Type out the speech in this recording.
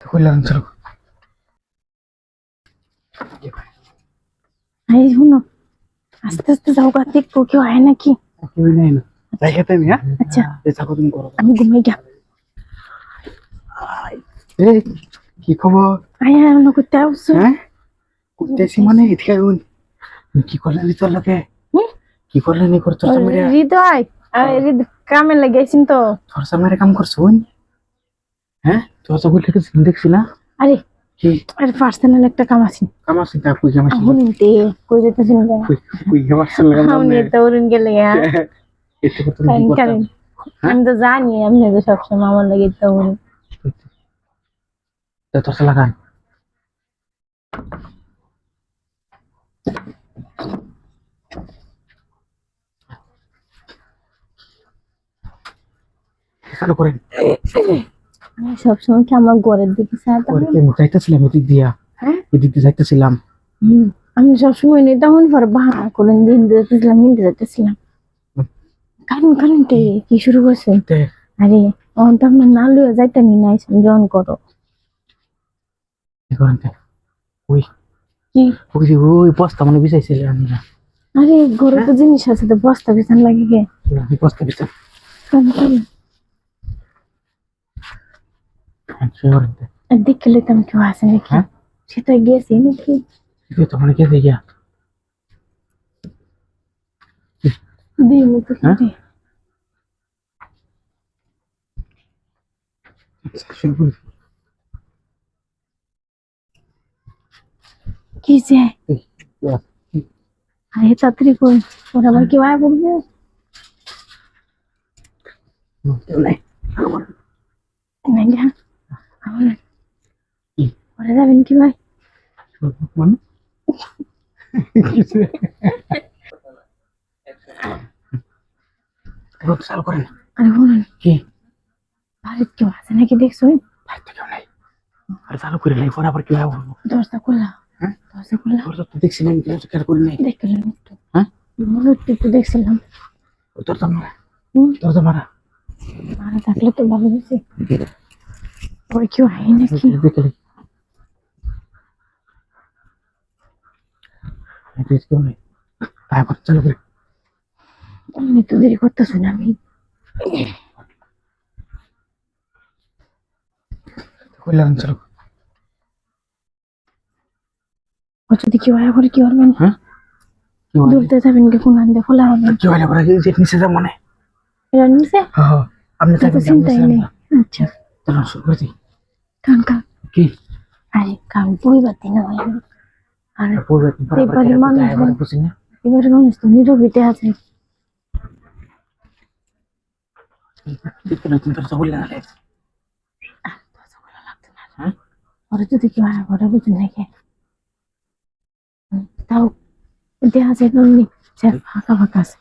কইলাম চলো এই শুনো আস্তে আস্তে যাও গা দেখব কেউ আয় নাকি? কেউ নাই না। যাই খেতে আমি হ্যাঁ? আচ্ছা। এই থাকো তুমি করো। আমি ঘুমাই গা এই কি খবর? আয় আয় অন্য করতে আসছো? হ্যাঁ? করতেছি মানে এদিকে আগুন কি করলেন তোর লোকে? কি করলেন মেরে হৃদয় কামে লাগাইছেন তো। তোর মেরে কাম করছ হ্যাঁ? তো দেখছি না। আরে আরে পার্সোনাল একটা কাম আছে। কাম আছে তা কুই কাম আছে? আহুন তে কই যেতেছেন গা কুই কুই কাম আছে লাগাম আমি তো উড়ন গেলে গা এতে কত কারণ কারণ আমি তো জানি আপনি তো আমার লাগে তো লাগান চালু করেন। আমি সবসময় কি আমার ঘরের দিকে চাইতাম আমি যাইতেছিলাম এদিক দিয়া। হ্যাঁ? এদিক দিয়ে যাইতেছিলাম হুম, আমি সবসময় নেই তখন পর বাহা করেন দিন যেতেছিলাম হিন্দি যেতেছিলাম কারণ কারণ তে কি শুরু করছেন তে। আরে অন তো আপনার না লইয়া যাইতানি নাই জন করো। কি ওই। কি? ওই যে ওই বস্তা মানে বিছাইছিলেন না আরে ঘরে তো জিনিস আছে তো বস্তা বিছান লাগে ওই বস্তা বিছাই কারণ কারণ সে করেন তে আর দেখে লইতাম কেউ আছে নাকি হ্যাঁ? সেটা গেছে নাকি কি তো মানে কে দেখিয়া দিই মতো হ্যাঁ? কি? ওরা যাবেন কি ভাই মানে কিসে? রোদ চালু করেন আরে বলুন কি বাড়ির কেউ আছে নাকি দেখছ ভাই তো কেউ নাই আরে চালু করে নাই পরে আবার কি হয় বলব দরজা খোলা হ্যাঁ? দরজা খোলা তোর তো দেখছিলাম কেউ খেয়াল করি নাই দেখলাম একটু হ্যাঁ মনে একটু একটু দেখছিলাম তোর তো মারা হুম তোর তো মারা মারা থাকলে তো ভালো হয়েছে ওর কেউ হয় নাকি বিকেলে কেউ নেই। তারপর চালু করে। আমি তো দেরি করতেছি না আমি। কইলাম চালু যদি কেউ আয় করে কি করবেন? হ্যাঁ? কি বলে? দৌড়তে যাবেন কি কোন আনতে খোলা হবে? কি বলে? পরে যে নিচে যাব মনে। নিচে? হ্যাঁ হ্যাঁ। আপনি তো চিন্তাই নেই। আচ্ছা। চলো শুরু করে দিই। কান কান কি? আরে কান বই বাতি না আর পূর্বে এই এবারে বুঝি না। এবারে মানুষ তো নীরবিতে আছে। হ্যাঁ? ওরা যদি কেউ আয় করে বুঝুন নাকি তাও দেখা যায় ফাঁকা ফাঁকা আছে।